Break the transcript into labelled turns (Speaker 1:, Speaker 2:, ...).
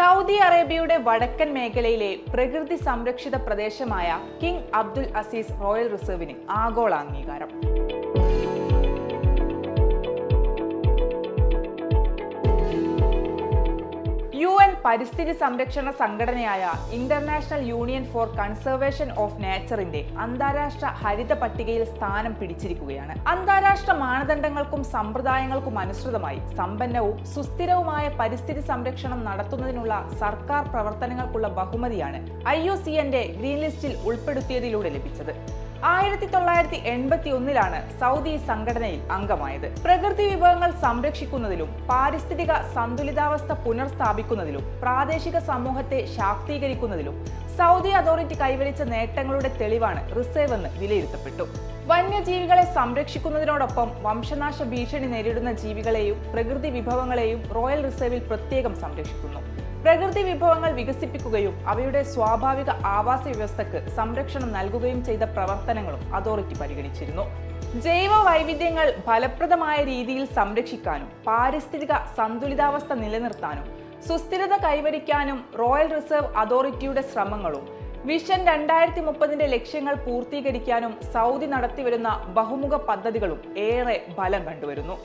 Speaker 1: Saudi അറേബ്യയുടെ വടക്കൻ മേഖലയിലെ പ്രകൃതി സംരക്ഷിത പ്രദേശമായ കിങ് അബ്ദുൽ അസീസ് റോയൽ റിസർവിന് ആഗോള അംഗീകാരം. പരിസ്ഥിതി സംരക്ഷണ സംഘടനയായ international union for conservation of നേച്ചറിന്റെ അന്താരാഷ്ട്ര ഹരിത പട്ടികയിൽ സ്ഥാനം പിടിച്ചിരിക്കുകയാണ്. അന്താരാഷ്ട്ര മാനദണ്ഡങ്ങൾക്കും സമ്പ്രദായങ്ങൾക്കും അനുസൃതമായി സമ്പന്നവും സുസ്ഥിരവുമായ പരിസ്ഥിതി സംരക്ഷണം നടത്തുന്നതിനുള്ള സർക്കാർ പ്രവർത്തനങ്ങൾക്കുള്ള ബഹുമതിയാണ് ഐ യു സി എന്റെ ഗ്രീൻ ലിസ്റ്റിൽ ഉൾപ്പെടുത്തിയതിലൂടെ ലഭിച്ചത്. ആയിരത്തി തൊള്ളായിരത്തി എൺപത്തി ഒന്നിലാണ് സൗദി സംഘടനയിൽ അംഗമായത്. പ്രകൃതി വിഭവങ്ങൾ സംരക്ഷിക്കുന്നതിലും പാരിസ്ഥിതിക സന്തുലിതാവസ്ഥ പുനർസ്ഥാപിക്കുന്നതിലും പ്രാദേശിക സമൂഹത്തെ ശാക്തീകരിക്കുന്നതിലും സൗദി അതോറിറ്റി കൈവരിച്ച നേട്ടങ്ങളുടെ തെളിവാണ് റിസർവ് എന്ന് വിലയിരുത്തപ്പെട്ടു. വന്യജീവികളെ സംരക്ഷിക്കുന്നതിനോടൊപ്പം വംശനാശ ഭീഷണി നേരിടുന്ന ജീവികളെയും പ്രകൃതി വിഭവങ്ങളെയും റോയൽ റിസർവിൽ പ്രത്യേകം സംരക്ഷിക്കുന്നു. പ്രകൃതി വിഭവങ്ങൾ വികസിപ്പിക്കുകയും അവയുടെ സ്വാഭാവിക ആവാസ വ്യവസ്ഥക്ക് സംരക്ഷണം നൽകുകയും ചെയ്ത പ്രവർത്തനങ്ങളും അതോറിറ്റി പരിഗണിച്ചിരുന്നു. ജൈവ വൈവിധ്യങ്ങൾ ഫലപ്രദമായ രീതിയിൽ സംരക്ഷിക്കാനും പാരിസ്ഥിതിക സന്തുലിതാവസ്ഥ നിലനിർത്താനും സുസ്ഥിരത കൈവരിക്കാനും റോയൽ റിസർവ് അതോറിറ്റിയുടെ ശ്രമങ്ങളും വിഷൻ രണ്ടായിരത്തി മുപ്പതിന്റെ ലക്ഷ്യങ്ങൾ പൂർത്തീകരിക്കാനും സൗദി നടത്തിവരുന്ന ബഹുമുഖ പദ്ധതികളും ഏറെ ഫലം കണ്ടുവരുന്നു.